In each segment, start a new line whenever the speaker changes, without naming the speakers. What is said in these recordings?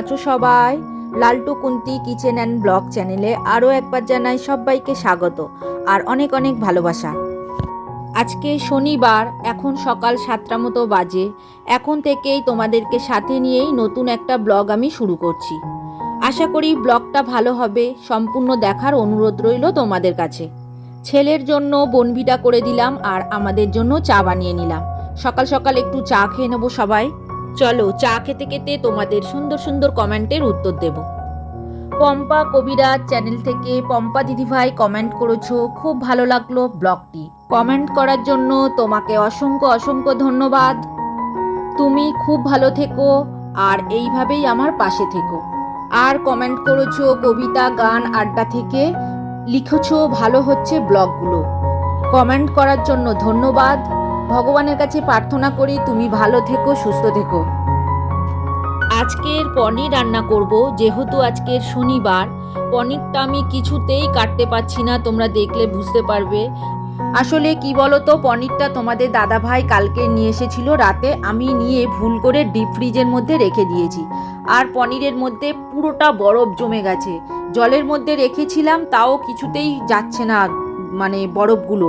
আছো সবাই। Laltu Kunti kitchen and blog চ্যানেলে আরও একবার জানাই সবাইকে স্বাগত আর অনেক অনেক ভালোবাসা। আজকে শনিবার, এখন সকাল সাতটা মতো বাজে। এখন থেকেই তোমাদেরকে সাথে নিয়েই নতুন একটা ব্লগ আমি শুরু করছি। আশা করি ব্লগটা ভালো হবে, সম্পূর্ণ দেখার অনুরোধ রইল তোমাদের কাছে। ছেলের জন্য বনভিটা করে দিলাম আর আমাদের জন্য চা বানিয়ে নিলাম। সকাল সকাল একটু চা খেয়ে নেব সবাই। চলো চা খেতে খেতে তোমাদের সুন্দর সুন্দর কমেন্টের উত্তর দেব। পম্পা, কবিরাজ চ্যানেল থেকে পম্পা দিদিভাই কমেন্ট করেছ, খুব ভালো লাগল ব্লগটি। কমেন্ট করার জন্য তোমাকে অসংখ্য অসংখ্য ধন্যবাদ। তুমি খুব ভালো থেকো আর এইভাবেই আমার পাশে থেকো। আর কমেন্ট করেছ কবিতা, গান, আড্ডা থেকে, লিখেছো ভালো হচ্ছে ব্লগগুলো। কমেন্ট করার জন্য ধন্যবাদ। ভগবানের কাছে প্রার্থনা করি তুমি ভালো থেকো সুস্থ থেকো। আজকের পনির রান্না করব যেহেতু আজকের শনিবার পনিরটা আমি কিছুতেই কাটতে পারছি না তোমরা দেখলে বুঝতে পারবে। আসলে কি বলো তো পনিরটা তোমাদের দাদা ভাই কালকে নিয়ে এসেছিল রাতে আমি নিয়ে ভুল করে ডিপ ফ্রিজের মধ্যে রেখে দিয়েছি। আর পনিরের মধ্যে পুরোটা বরফ জমে গেছে। জলের মধ্যে রেখেছিলাম তাও কিছুতেই যাচ্ছে না মানে বরফগুলো।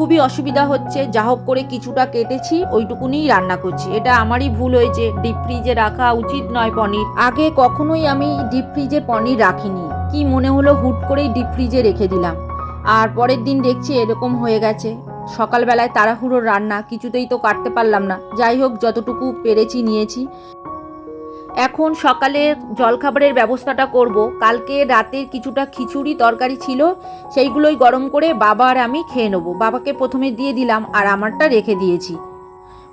খুবই অসুবিধা হচ্ছে, যা হোক করে কিছুটা কেটেছি ওইটুকুনিই রান্না করছি। এটা আমারই ভুল হয়েছে, ডিপ ফ্রিজে রাখা উচিত নয় পনির। আগে কখনোই আমি ডিপ ফ্রিজে পনির রাখিনি। কি মনে হলো হুট করেই ডিপ ফ্রিজে রেখে দিলাম। আর পরের দিন দেখছি এরকম হয়ে গেছে। সকালবেলায় তাড়াহুড়োর রান্না, কিছুতেই তো কাটতে পারলাম না। যাই হোক, যতটুকু পেরেছি নিয়েছি। এখন সকালে জলখাবারের ব্যবস্থাটা করব। কালকে রাতের কিছুটা খিচুড়ি তরকারি ছিল, সেইগুলোই গরম করে বাবা আর আমি খেয়ে নেব। বাবাকে প্রথমে দিয়ে দিলাম আর আমারটা রেখে দিয়েছি।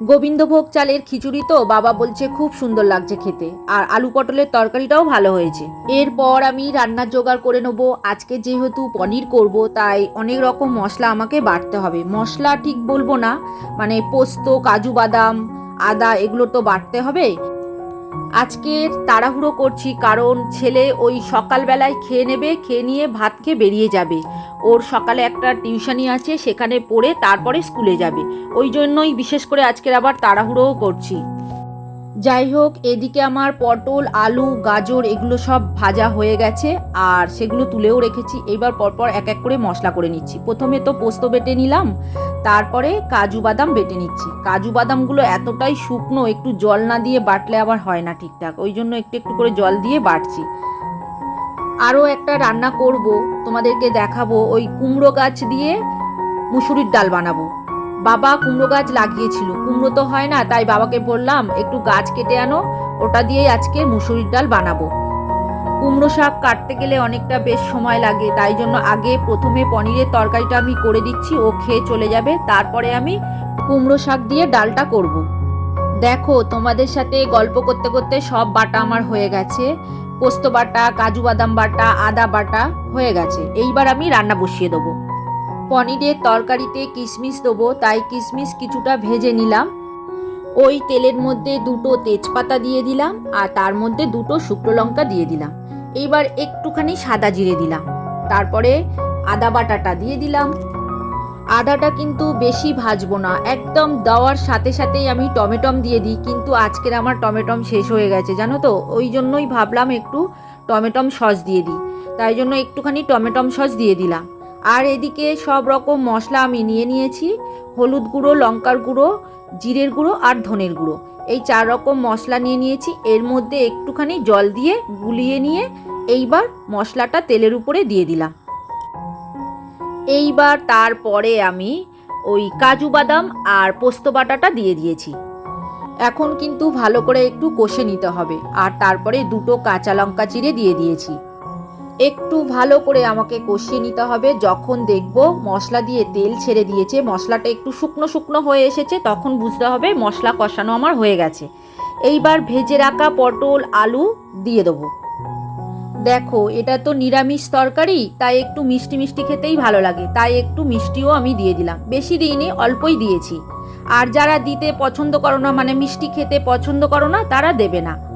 গোবিন্দভোগ চালের খিচুড়ি তো বাবা বলছে খুব সুন্দর লাগছে খেতে। আর আলু পটলের তরকারিটাও ভালো হয়েছে। এরপর আমি রান্নার জোগাড় করে নেব। আজকে যেহেতু পনির করব, তাই অনেক রকম মশলা আমাকে বাটতে হবে। মশলা ঠিক বলব না মানে পোস্ত, কাজু বাদাম, আদা এগুলো তো বাটতে হবে। আজকে তাড়াহুড়ো করছি কারণ ছেলে ওই সকালবেলায় খেয়ে নেবে, খেয়ে নিয়ে ভাত খেয়ে বেরিয়ে যাবে। ওর সকালে একটা টিউশনি আছে, সেখানে পড়ে তারপরে স্কুলে যাবে। ওই জন্যই বিশেষ করে আজকের আবার তাড়াহুড়োও করছি। যাই হোক এদিকে আমার পটল, আলু, গাজর, এগুলো সব ভাজা হয়ে গেছে, আর সেগুলো তুলেও রেখেছি। এবার পরপর এক এক করে মশলা করে নিচ্ছি। প্রথমে তো পোস্ত বেটে নিলাম, তারপরে কাজু বাদাম বেটে নিচ্ছি। কাজু বাদামগুলো এতটাই শুকনো, একটু জল না দিয়ে বাটলে আবার হয় না ঠিকঠাক। ওই জন্য একটু একটু করে জল দিয়ে বাটছি। আরও একটা রান্না করব, তোমাদেরকে দেখাবো। ওই কুমড়ো গাছ দিয়ে মুসুরির ডাল বানাবো। বাবা কুমড়ো গাছ লাগিয়েছিল। কুমড়ো তো হয় না, তাই বাবাকে বললাম, একটু গাছ কেটে আনো, ওটা দিয়েই আজকে মুসুরির ডাল বানাবো। কুমড়ো শাক কাটতে গেলে অনেকটা বেশ সময় লাগে, তাই জন্য আগে প্রথমে পনিরের তরকারিটা আমি করে দিচ্ছি, ও খেয়ে চলে যাবে, তারপরে আমি কুমড়ো শাক দিয়ে ডালটা করব। দেখো, তোমাদের সাথে গল্প করতে করতে সব বাটা আমার হয়ে গেছে। পোস্ত বাটা, কাজু বাদাম বাটা, আদা বাটা হয়ে গেছে। এইবার আমি রান্না বসিয়ে দেবো। পনিরের তরকারিতে কিশমিশ দেবো, তাই কিশমিশ কিছুটা ভেজে নিলাম। ওই তেলের মধ্যে দুটো তেজপাতা দিয়ে দিলাম, আর তার মধ্যে দুটো শুকনো লঙ্কা দিয়ে দিলাম। এইবার একটুখানি সাদা জিরে দিলাম। তারপরে আদা বাটাটা দিয়ে দিলাম। আদাটা কিন্তু বেশি ভাজবো না, একদম দেওয়ার সাথে সাথেই আমি টমেটম দিয়ে দিই, কিন্তু আজকের আমার টমেটম শেষ হয়ে গেছে, জানো তো? ওই জন্যই ভাবলাম একটু টমেটম সস দিয়ে দিই। তাই জন্য একটুখানি টমেটম সস দিয়ে দিলাম। আর এদিকে সব রকম মশলা আমি নিয়ে নিয়েছি। হলুদ গুঁড়ো, লঙ্কার গুঁড়ো, জিরের গুঁড়ো আর ধনের গুঁড়ো। এই চার রকম মশলা নিয়ে নিয়েছি। এর মধ্যে একটুখানি জল দিয়ে গুলিয়ে নিয়ে এইবার মশলাটা তেলের উপরে দিয়ে দিলাম। এইবার তারপরে আমি ওই কাজু বাদাম আর পোস্ত বাটাটা দিয়ে দিয়েছি। এখন কিন্তু ভালো করে একটু কষে নিতে হবে। আর তারপরে দুটো কাঁচা লঙ্কা চিড়ে দিয়ে দিয়েছি। একটু ভালো করে আমাকে কষিয়ে নিতে হবে। যখন দেখব মশলা দিয়ে তেল ছেড়ে দিয়েছে, মশলাটা একটু শুকনো শুকনো হয়ে এসেছে, তখন বুঝতে হবে মশলা কষানো আমার হয়ে গেছে। এইবার ভেজে রাখা পটল, আলু দিয়ে দেবো। দেখো, এটা তো নিরামিষ তরকারি, তাই একটু মিষ্টি মিষ্টি খেতেই ভালো লাগে। তাই একটু মিষ্টিও আমি দিয়ে দিলাম। বেশি দিইনি, অল্পই দিয়েছি। আর যারা দিতে পছন্দ করো না মানে মিষ্টি খেতে পছন্দ করো না, তারা দেবে না।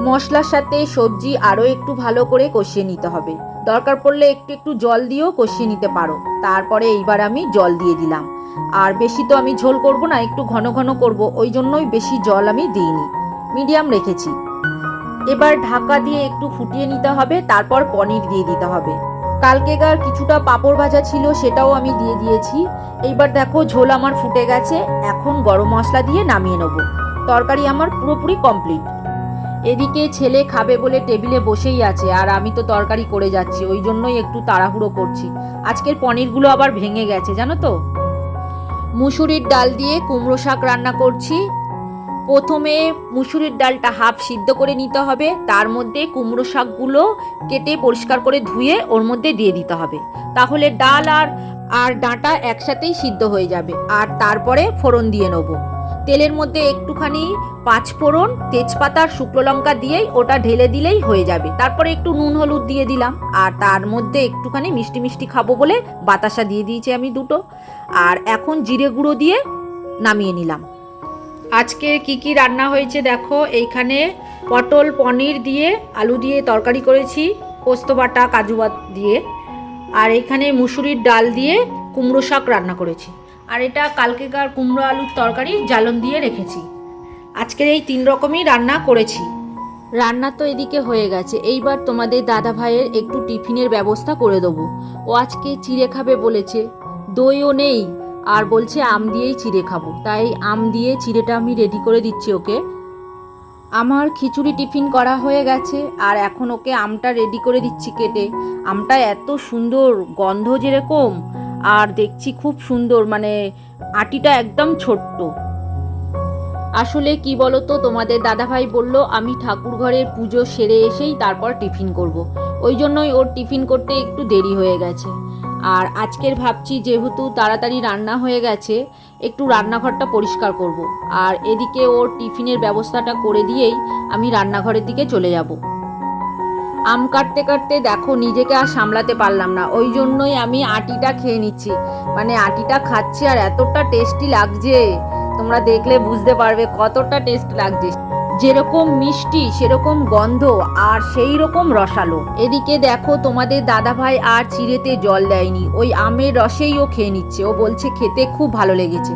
মশলার সাথে সবজি আরও একটু ভালো করে কষিয়ে নিতে হবে। দরকার পড়লে একটু একটু জল দিয়েও কষিয়ে নিতে পারো। তারপরে এইবার আমি জল দিয়ে দিলাম। আর বেশি তো আমি ঝোল করব না, একটু ঘন ঘন করব, ওই জন্যই বেশি জল আমি দিইনি। মিডিয়াম রেখেছি। এবার ঢাকা দিয়ে একটু ফুটিয়ে নিতে হবে, তারপর পনির দিয়ে দিতে হবে। কালকেকার কিছুটা পাঁপড় ভাজা ছিল, সেটাও আমি দিয়ে দিয়েছি। এইবার দেখো ঝোল আমার ফুটে গেছে, এখন গরম মশলা দিয়ে নামিয়ে নেব। তরকারি আমার পুরোপুরি কমপ্লিট। এদিকে ছেলে খাবে বলে টেবিলে বসেই আছে, আর আমি তো তরকারি করে যাচ্ছি, ওই জন্যই একটু তাড়াহুড়ো করছি। আজকের পনিরগুলো আবার ভেঙে গেছে, জানো তো? মুসুরির ডাল দিয়ে কুমড়ো শাক রান্না করছি। প্রথমে মুসুরির ডালটা হাফ সিদ্ধ করে নিতে হবে, তার মধ্যে কুমড়ো শাকগুলো কেটে পরিষ্কার করে ধুয়ে ওর মধ্যে দিয়ে দিতে হবে। তাহলে ডাল আর আর ডাঁটা একসাথেই সিদ্ধ হয়ে যাবে, আর তারপরে ফোড়ন দিয়ে নেব। তেলের মধ্যে একটুখানি পাঁচ ফোড়ন তেজপাতা শুকনো লঙ্কা দিয়েই ওটা ঢেলে দিলেই হয়ে যাবে। তারপরে একটু নুন হলুদ দিয়ে দিলাম। আর তার মধ্যে একটুখানি মিষ্টি মিষ্টি খাব বলে বাতাসা দিয়ে দিয়েছি আমি দুটো। আর এখন জিরে গুঁড়ো দিয়ে নামিয়ে নিলাম। আজকে কি কি রান্না হয়েছে দেখো। এইখানে পটল পনির দিয়ে আলু দিয়ে তরকারি করেছি, পোস্ত বাটা, কাজু দিয়ে। আর এখানে মুসুরির ডাল দিয়ে কুমড়ো শাক রান্না করেছি। আর এটা কালকেকার কুমড়ো আলুর তরকারি জ্বালন দিয়ে রেখেছি। আজকের এই তিন রকমই রান্না করেছি। রান্না তো এদিকে হয়ে গেছে। এইবার তোমাদের দাদা ভাইয়ের একটু টিফিনের ব্যবস্থা করে দেবো। ও আজকে চিড়ে খাবে বলেছে। দইও নেই। আর বলছে আম দিয়েই চিড়ে খাব। তাই আম দিয়ে চিড়েটা আমি রেডি করে দিচ্ছি ওকে। আমার খিচুড়ি টিফিন করা হয়ে গেছে। আর এখন ওকে আমটা রেডি করে দিচ্ছি কেটে। আমটা এত সুন্দর গন্ধ যেরকম। আর দেখছি খুব সুন্দর মানে আটিটা একদম ছোট্ট আসলে কি বলতো, তোমাদের দাদাভাই বলল, আমি ঠাকুর ঘরের পুজো সেরে এসেই তারপর টিফিন করব। ওই জন্যই ওর টিফিন করতে একটু দেরি হয়ে গেছে আর আজকের ভাবছি যেহেতু তাড়াতাড়ি রান্না হয়ে গেছে, একটু রান্নাঘরটা পরিষ্কার করব। আর এদিকে ওর টিফিনের ব্যবস্থাটা করে দিয়েই আমি রান্নাঘরের দিকে চলে যাব আম কাটতে কাটতে দেখো, নিজেকে আর সামলাতে পারলাম না। ওই জন্যই আমি আটিটা খেয়ে নিচ্ছি। মানে আটিটা খাচ্ছি আর এতটা টেস্টি লাগছে। তোমরা দেখলে বুঝতে পারবে কতটা টেস্ট লাগছে। যেরকম মিষ্টি, সেরকম গন্ধ আর সেই রকম রসালো। এদিকে দেখো, তোমাদের দাদাভাই আর চিড়েতে জল দেয়নি। ওই আমের রসেই ও খেয়ে নিচ্ছে। ও বলছে খেতে খুব ভালো লেগেছে।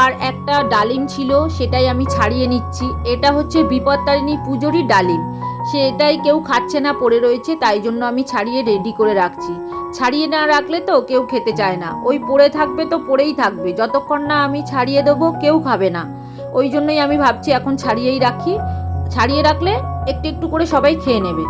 আর একটা ডালিম ছিল, সেটাই আমি ছাড়িয়ে নিচ্ছি। এটা হচ্ছে বিপত্তারিণী পুজোরই ডালিম। সেটাই কেউ খাচ্ছে না, পড়ে রয়েছে, তাই জন্য আমি ছাড়িয়ে রেডি করে রাখছি। ছাড়িয়ে না রাখলে তো কেউ খেতে চায় না। ওই পড়ে থাকবে তো পড়েই থাকবে, যতক্ষণ না আমি ছাড়িয়ে দেবো, কেউ খাবে না। ওই জন্যই আমি ভাবছি এখন ছাড়িয়েই রাখি। ছাড়িয়ে রাখলে একটু একটু করে সবাই খেয়ে নেবে।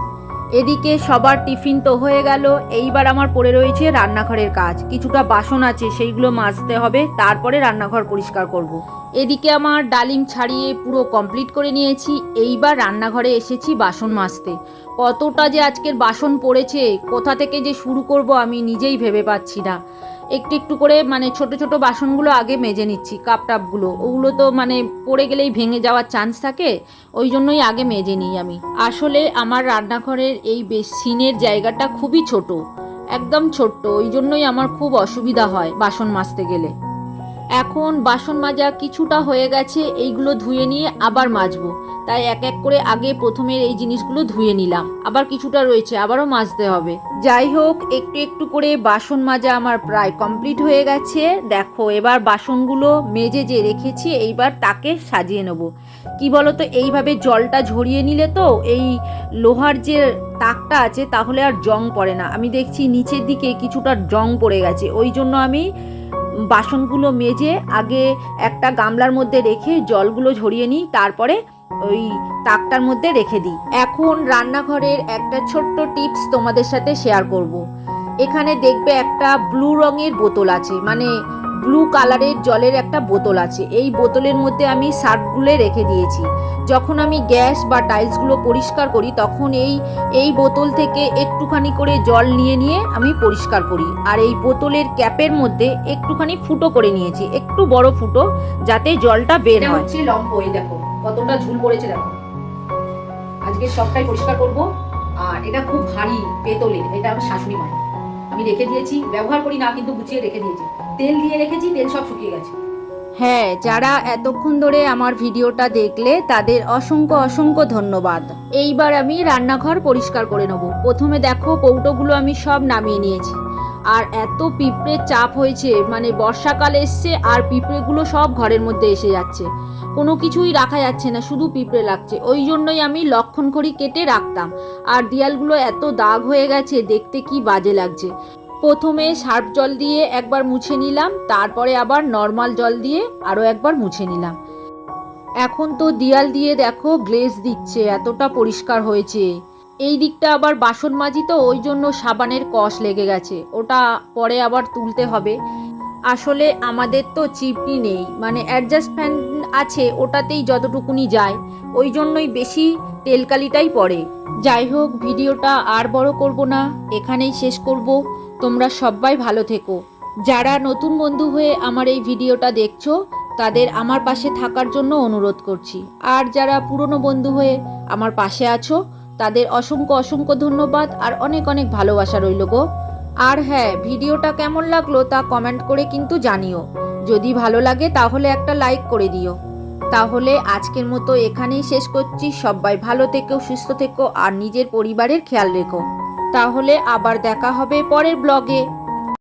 এদিকে সবার টিফিন তো হয়ে গেল, এইবার আমার পড়ে রয়েছে রান্নাঘরের কাজ। কিছুটা বাসন আছে, সেইগুলো মাজতে হবে, তারপরে রান্নাঘর পরিষ্কার করব। এদিকে আমার ডালিম ছাড়িয়ে পুরো কমপ্লিট করে নিয়েছি। এইবার রান্নাঘরে এসেছি বাসন মাজতে। কতটা যে আজকের বাসন পড়েছে, কোথা থেকে যে শুরু করব আমি নিজেই ভেবে পাচ্ছি না। একটু একটু করে মানে ছোট ছোট বাসনগুলো আগে মেজে নিচ্ছি কাপ টাপগুলো ওগুলো তো মানে পড়ে গেলেই ভেঙে যাওয়ার চান্স থাকে, ওই জন্যই আগে মেজে নিই আমি। আসলে আমার রান্নাঘরের এই বেসিনের জায়গাটা খুবই ছোট, একদম ছোট্ট, ওই জন্যই আমার খুব অসুবিধা হয় বাসন মাজতে গেলে। এখন বাসন মাজা কিছুটা হয়ে গেছে, এইগুলো ধুয়ে নিয়ে আবার মাজবো। তাই এক এক করে আগে প্রথমের এই জিনিসগুলো ধুয়ে নিলাম। আবার কিছুটা রয়েছে, আবারও মাজতে হবে। যাই হোক, একটু একটু করে বাসন মাজা আমার প্রায় কমপ্লিট হয়ে গেছে। দেখো, এবার বাসনগুলো মেজে যে রেখেছি, এইবার তাকে সাজিয়ে নেব। কি বলতো, এইভাবে জলটা ঝরিয়ে নিলে তো এই লোহার যে তাকটা আছে, তাহলে আর জং পড়ে না। আমি দেখছি নিচের দিকে কিছুটা জং পড়ে গেছে। ওই জন্য আমি বাসনগুলো মেজে আগে একটা গামলার মধ্যে রেখে জলগুলো ঝরিয়ে নিই, তারপরে ওই তাকটার মধ্যে রেখে দিই এখন রান্নাঘরের একটা ছোট্ট টিপস তোমাদের সাথে শেয়ার করব। এখানে দেখবে একটা ব্লু রঙের বোতল আছে মানে ব্লু কালারের জলের একটা বোতল আছে। এই বোতলের মধ্যে আমি শার্টগুলো রেখে দিয়েছি। যখন আমি গ্যাস বা টাইলসগুলো পরিষ্কার করি তখন এই এই বোতল থেকে একটুখানি করে জল নিয়ে নিয়ে আমি পরিষ্কার করি। আর এই বোতলের ক্যাপের মধ্যে একটুখানি ফুটো করে নিয়েছি। একটু বড় ফুটো যাতে জলটা বের হয়। হচ্ছে লম্ব এই দেখো কতটা ঝুল পড়েছে দেখো। আজকে সবটাই পরিষ্কার করব। আর এটা খুব ভারী পেতলের এটা আমার শাশুড়ি মায়ের। আমি রেখে দিয়েছি ব্যবহার করি না কিন্তু গুছিয়ে রেখে দিয়েছি। তেল দিয়ে রেখেছি, তেল সব শুকিয়ে গেছে। হ্যাঁ যারা এতক্ষণ ধরে আমার ভিডিওটা দেখলে তাদের অসংখ্য অসংখ্য ধন্যবাদ। এইবার আমি রান্নাঘর পরিষ্কার করে নেব। প্রথমে দেখো কৌটোগুলো আমি সব নামিয়ে নিয়েছি। আর এত পিঁপড়ের চাপ হয়েছে মানে বর্ষাকাল এসছে আর পিঁপড়েগুলো সব ঘরের মধ্যে এসে যাচ্ছে। কোনো কিছুই রাখা যাচ্ছে না, শুধু পিঁপড়ে লাগছে। ওই জন্যই আমি লক্ষণ করি কেটে রাখতাম। আর দেয়ালগুলো এত দাগ হয়ে গেছে, দেখতে কি বাজে লাগছে। প্রথমে সার্ফ জল দিয়ে একবার মুছে নিলাম, তারপরে আবার নর্মাল জল দিয়ে আরও একবার মুছে নিলাম। এখন তো দেয়াল দিয়ে দেখো গ্লেজ দিচ্ছে, এতটা পরিষ্কার হয়েছে। এই দিকটা আবার বাসন মাজি তো, ওই জন্য সাবানের কষ লেগে গেছে। ওটা পরে আবার তুলতে হবে। আসলে আমাদের তো চিপনি নেই মানে অ্যাডজাস্ট ফ্যান আছে, ওটাতেই যতটুকুনি যায়। ওই জন্যই বেশি তেলকালিটাই পড়ে। যাই হোক, ভিডিওটা আর বড় করব না, এখানেই শেষ করব। তোমরা সবাই ভালো থেকো। যারা নতুন বন্ধু হয়ে আমার এই ভিডিওটা দেখছ, তাদের আমার পাশে থাকার জন্য অনুরোধ করছি। আর যারা পুরনো বন্ধু হয়ে আমার পাশে আছো, তাদের অসংখ্য অসংখ্য ধন্যবাদ আর অনেক অনেক ভালোবাসা রইল গো। আর হ্যাঁ ভিডিওটা কেমন লাগল তা কমেন্ট করে কিন্তু জানিও। যদি ভালো লাগে তাহলে একটা লাইক করে দিও। তাহলে আজকের মতো এখানেই শেষ করছি। সবাই ভালো থেকো, সুস্থ থেকো আর নিজের পরিবারের খেয়াল রেখো। তাহলে আবার দেখা হবে পরের ব্লগে।